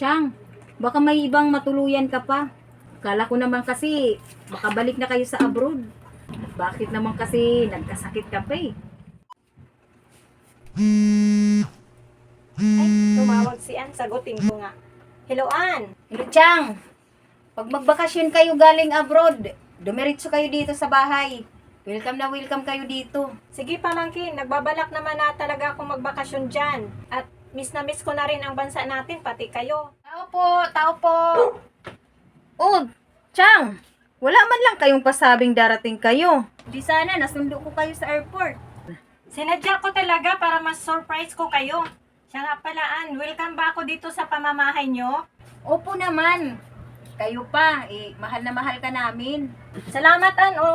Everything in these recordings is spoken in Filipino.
Chang, baka may ibang matuluyan ka pa. Kala ko naman kasi, baka balik na kayo sa abroad. Bakit naman kasi nagkasakit ka pa eh? Ay, tumawag si Ann. Sagutin ko nga. Hello, Ann. Hello, Chang. Pag magbakasyon kayo galing abroad, dumiretso kayo dito sa bahay. Welcome na welcome kayo dito. Sige, pamangkin. Nagbabalak naman na talaga akong magbakasyon dyan. At miss na miss ko na rin ang bansa natin, pati kayo. Tao po, tao po. Oh, Chang, wala man lang kayong pasabing darating kayo. Di sana, nasundo ko kayo sa airport. Sinadya ko talaga para mas surprise ko kayo. Siya nga pala, Ann. Welcome ba ako dito sa pamamahay nyo? Opo naman. Kayo pa, eh, mahal na mahal ka namin. Salamat, Ann. O,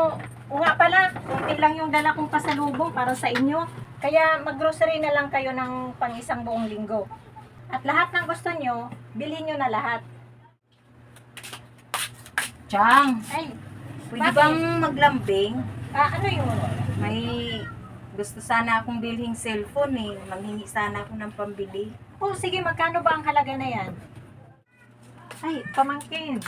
o nga pala, kunti lang yung dala kong pasalubong para sa inyo. Kaya mag-grocery na lang kayo ng pang isang buong linggo. At lahat ng gusto nyo, bilhin nyo na lahat. Chang, Ay, pwede Bakit? bang maglambing? ah, ano yun? May gusto sana akong bilhing cellphone eh. Manghingi sana ako ng pambili. Oh, sige, magkano ba ang halaga na yan? Ay, pamangkin.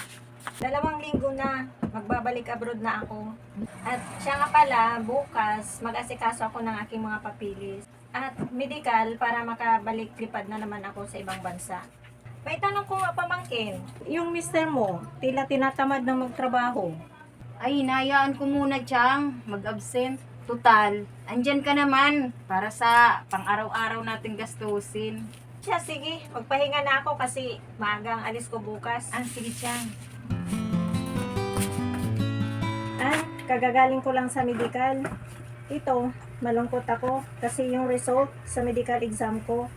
Dalawang linggo na, magbabalik abroad na ako. At siya nga pala, bukas, mag-asikaso ako ng aking mga papilis. At medical para makabalik lipad na naman ako sa ibang bansa. May tanong ko nga pamangkin, yung mister mo, tila tinatamad na magtrabaho. Ay, hinayaan ko muna, Chang. Mag-absent. Total, andyan ka naman para sa pang-araw-araw nating gastusin. Siya, sige, magpahinga na ako kasi maagang alis ko bukas. Ah, sige, Chang. Kagagaling ko lang sa medical. Ito, malungkot ako kasi yung result sa medical exam ko,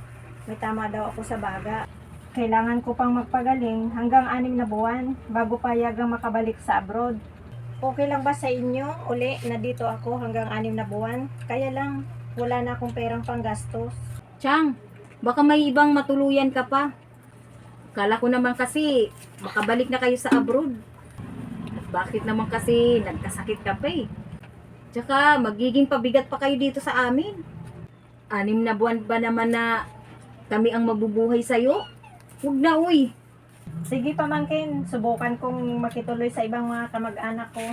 may tama daw ako sa baga. Kailangan ko pang magpagaling hanggang anim na buwan bago payagang makabalik sa abroad. Okay lang ba sa inyo uli na dito ako hanggang anim na buwan? Kaya lang, wala na akong perang panggastos. Chang, baka may ibang matuluyan ka pa. Kala ko naman kasi, makabalik na kayo sa abroad. Bakit naman kasi nagkasakit ka pa eh? Tsaka, magiging pabigat pa kayo dito sa amin. Anim na buwan ba naman na kami ang mabubuhay sa'yo? Huwag na, uy. Sige pamangkin, subukan kong makituloy sa ibang mga kamag-anak ko.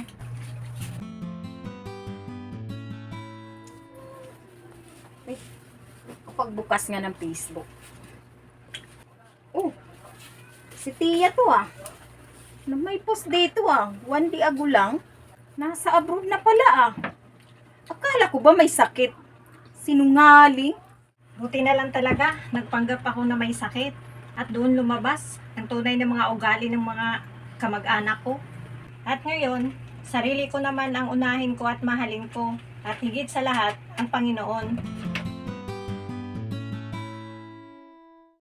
Pagbukas nga ng Facebook. Oh, si Tia to ah. Na may post dito ah. One day ago lang. Nasa abroad na pala ah. Akala ko ba may sakit? Sinungaling? Buti na lang talaga, nagpanggap ako na may sakit. At doon lumabas ang tunay na mga ugali ng mga kamag-anak ko. At ngayon, sarili ko naman ang unahin ko at mahalin ko. At higit sa lahat, ang Panginoon.